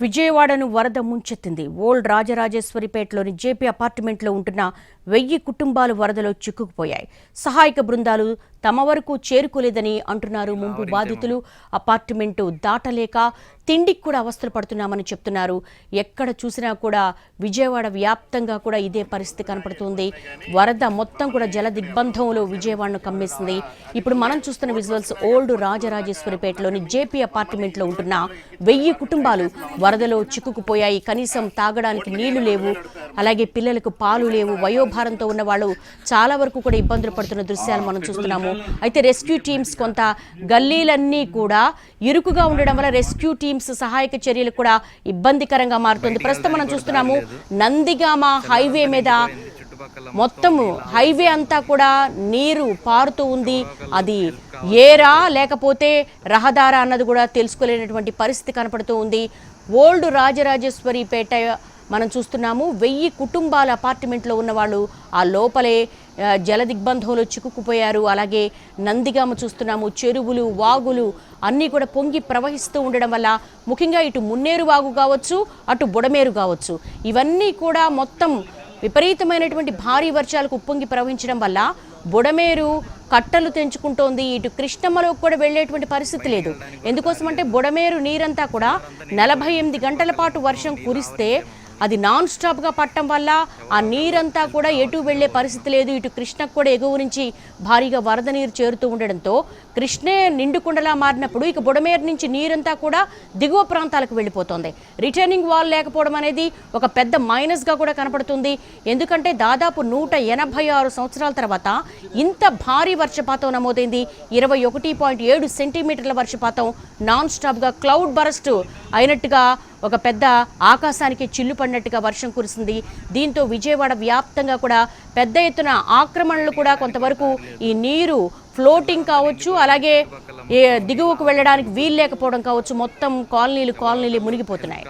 విజయవాడను వరద ముంచెత్తింది. Old రాజరాజేశ్వరిపేటలోని JP అపార్ట్మెంట్లో ఉంటున్న వెయ్యి కుటుంబాలు వరదలో చిక్కుకుపోయాయి. సహాయక బృందాలు తమ వరకు చేరుకోలేదని అంటున్నారు ముంపు బాధితులు. అపార్ట్మెంటు దాటలేక తిండికి కూడా అవస్థలు పడుతున్నామని చెప్తున్నారు. ఎక్కడ చూసినా కూడా విజయవాడ వ్యాప్తంగా కూడా ఇదే పరిస్థితి కనపడుతుంది. వరద మొత్తం కూడా జల దిగ్బంధంలో విజయవాడను కమ్మేసింది. ఇప్పుడు మనం చూస్తున్న విజువల్స్ ఓల్డ్ రాజరాజేశ్వరిపేటలోని జేపీ అపార్ట్మెంట్లో ఉంటున్న వెయ్యి కుటుంబాలు వరదలో చిక్కుకుపోయాయి. కనీసం తాగడానికి నీళ్ళు లేవు. అలాగే పిల్లలకు పాలు లేవు. వయోభారంతో ఉన్న వాళ్ళు చాలా వరకు కూడా ఇబ్బందులు పడుతున్న దృశ్యాలు మనం చూస్తున్నాము. అయితే రెస్క్యూ టీమ్స్ కొంత గల్లీలన్నీ కూడా ఇరుకుగా ఉండడం వల్ల రెస్క్యూ టీమ్స్ సహాయక చర్యలు కూడా ఇబ్బందికరంగా మారుతుంది. ప్రస్తుతం మనం చూస్తున్నాము నందిగామ హైవే మీద మొత్తము హైవే అంతా కూడా నీరు పారుతూ ఉంది. అది ఏరా లేకపోతే రహదారా అన్నది కూడా తెలుసుకోలేనటువంటి పరిస్థితి కనపడుతూ ఉంది. ఓల్డ్ రాజరాజేశ్వరిపేట మనం చూస్తున్నాము. వెయ్యి కుటుంబాల అపార్ట్మెంట్లో ఉన్న వాళ్ళు ఆ లోపలే జల దిగ్బంధంలో చిక్కుకుపోయారు. అలాగే నందిగామ చూస్తున్నాము చెరువులు వాగులు అన్నీ కూడా పొంగి ప్రవహిస్తూ ఉండడం వల్ల ముఖ్యంగా ఇటు మున్నేరు వాగు కావచ్చు అటు బుడమేరు కావచ్చు. ఇవన్నీ కూడా మొత్తం విపరీతమైనటువంటి భారీ వర్షాలకు ఉప్పొంగి ప్రవహించడం వల్ల బుడమేరు కట్టలు తెంచుకుంటోంది. ఇటు కృష్ణమ్మలోకి కూడా వెళ్ళేటువంటి పరిస్థితి లేదు. ఎందుకోసమంటే బుడమేరు నీరంతా కూడా నలభై ఎనిమిది గంటల పాటు వర్షం కురిస్తే అది నాన్ స్టాప్గా పట్టడం వల్ల ఆ నీరంతా కూడా ఎటు వెళ్ళే పరిస్థితి లేదు. ఇటు కృష్ణకు కూడా ఎగువ నుంచి భారీగా వరద నీరు చేరుతూ ఉండడంతో కృష్ణే నిండుకుండలా మారినప్పుడు ఇక బుడమేరు నుంచి నీరంతా కూడా దిగువ ప్రాంతాలకు వెళ్ళిపోతుంది. రిటర్నింగ్ వాల్ లేకపోవడం అనేది ఒక పెద్ద మైనస్గా కూడా కనపడుతుంది. ఎందుకంటే దాదాపు నూట ఎనభై ఆరు సంవత్సరాల తర్వాత ఇంత భారీ వర్షపాతం నమోదైంది. ఇరవై ఒకటి పాయింట్ ఏడు సెంటీమీటర్ల వర్షపాతం నాన్ స్టాప్గా క్లౌడ్ బరస్ట్ అయినట్టుగా ఒక పెద్ద ఆకాశానికి చిల్లు పడినట్టుగా వర్షం కురిసింది. దీంతో విజయవాడ వ్యాప్తంగా కూడా పెద్ద ఎత్తున ఆక్రమణలు కూడా కొంతవరకు ఈ నీరు ఫ్లోటింగ్ కావచ్చు అలాగే దిగువకు వెళ్ళడానికి వీలు లేకపోవడం కావచ్చు మొత్తం కాలనీలు కాలనీలు మునిగిపోతున్నాయి.